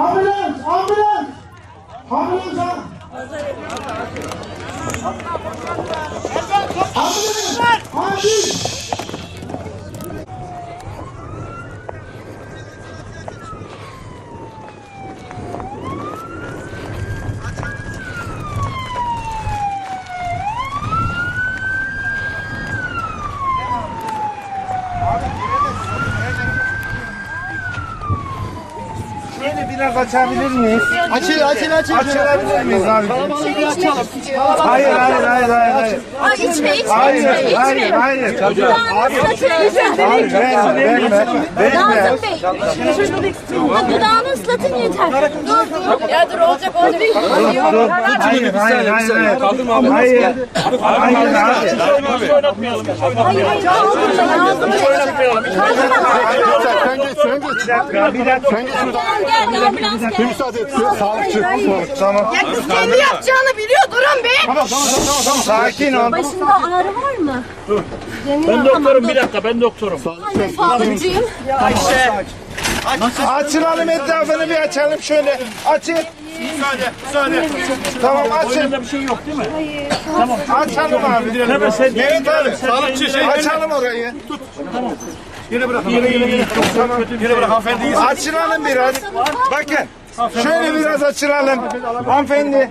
Ambulans! Ambulans! Ambulans ha! Ambulans! Biraz açabilir miyiz? Açıl açıl açıl. Açılabilir miyiz abi? İçme içme. Hayır hayır hayır hayır. hayır. Aa, içme içme Hayır, içme içme. hayır, hayır. Dudağını ıslatın. Hayır, verme, verme. Nazım Bey. Dudağını ıslatın yeter. Dur dur. Ya dur olacak olacak. Hayır, hayır, hayır, hayır. Hayır, hayır, hayır. Hayır hayır. Kaldırma Nazım Bey. Kaldırma. Bir dakika, bir dakika. Tamam geldi ambulans geldi. Müsaade et. Sağlıkçı. Tamam. Kız kendi yapacağını biliyor durun be. Sakin ol. Başında ağrı var mı? Ben doktorum bir dakika ben doktorum. Sağlıkçıyım. Açılalım etrafını bir açalım şöyle. Açın. Müsaade, müsaade. Tamam açın. Boynunda bir şey yok değil mi? Açalım abi. Hemen sen Mehmet abi. Sağlıkçı şey. Açalım orayı. Yine bırak. Yine yine yine. Yine bırak hanımefendi. Açılalım biraz. Bakın. Şöyle biraz açılalım. Hanımefendi.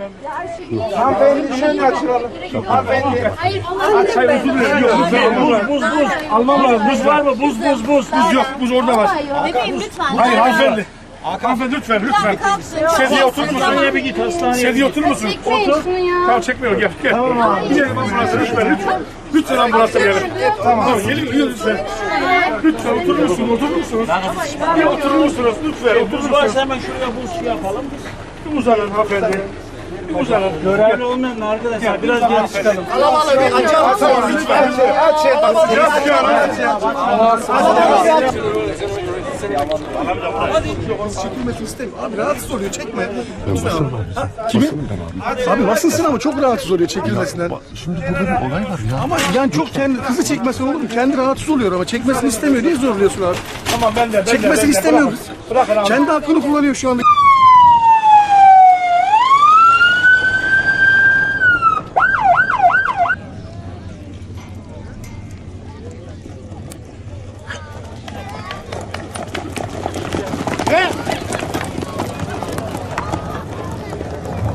Hanımefendi şöyle açılalım. Hanımefendi. Hayır olabilir mi? Buz buz buz. Almam lazım. Buz var mı? Buz buz buz. Buz yok. Buz orada var. Bebeğim lütfen. Hayır hanımefendi. Hanımefendi lütfen lütfen. Sedyeye oturur musun? Hastaneye bir git hastaneye. Sedyeye oturur musun? Ya. Tamam çekmiyorum gel gel. Gidelim ambulansa lütfen lütfen. Lütfen ambulansa gelelim. Tamam. Gelin gelin lütfen. Lütfen oturur musunuz? Oturur musunuz? Bir oturur musunuz? Lütfen oturur musunuz? Varsa hemen şuraya buz şey yapalım. Bir uzanın hanımefendi. Bir uzanın. Görevli olmayan arkadaşlar biraz geri çıkalım. Açalım lütfen. Açın. Biraz çıkalım. Çekilmesini istemiyor. Abi rahatsız oluyor çekme. Kimi? Abi basınsın ama çok rahatsız oluyor çekilmesinden. Şimdi burada bir olay var ya. Ama yani çok kendi kızı çekmesi olur mu? Kendi rahatsız oluyor ama çekmesini istemiyor. Niye zorluyorsun abi? Tamam ben de ben. Çekmesini ben de. istemiyor. Bırakın, Bırakın abi. Kendi hakkını kullanıyor şu anda.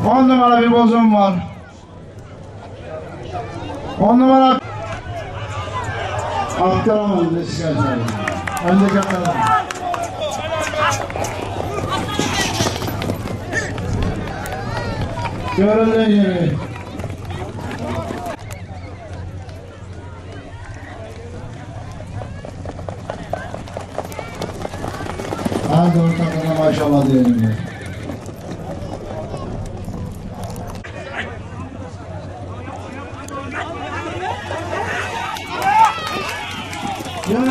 On numara bir bozum var. On numara. Aktaramadım ne şikayet edeyim. Öndeki aktaramadım. Görüldüğü gibi. Hadi ortaklarına maşallah diyelim. ya.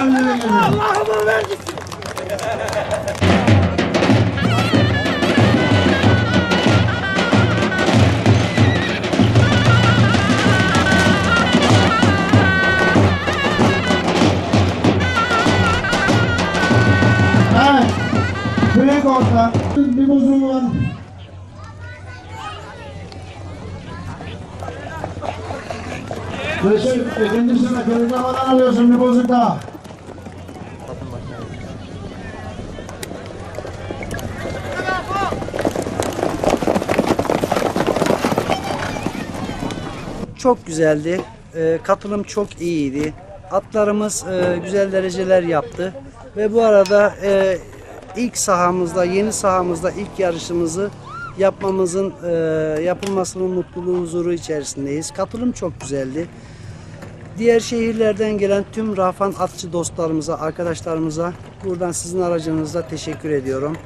Görüldüğü gibi. Evet. Büyük orta. Bir bozum var. Reşit, ikinci sene kırıklı havadan alıyorsun bir bozuk daha. Çok güzeldi. Ee, katılım çok iyiydi. Atlarımız e, güzel dereceler yaptı. Ve bu arada e, ilk sahamızda, yeni sahamızda ilk yarışımızı yapmamızın, e, yapılmasının mutluluğu, huzuru içerisindeyiz. Katılım çok güzeldi. Diğer şehirlerden gelen tüm Rafan atçı dostlarımıza, arkadaşlarımıza buradan sizin aracınızda teşekkür ediyorum.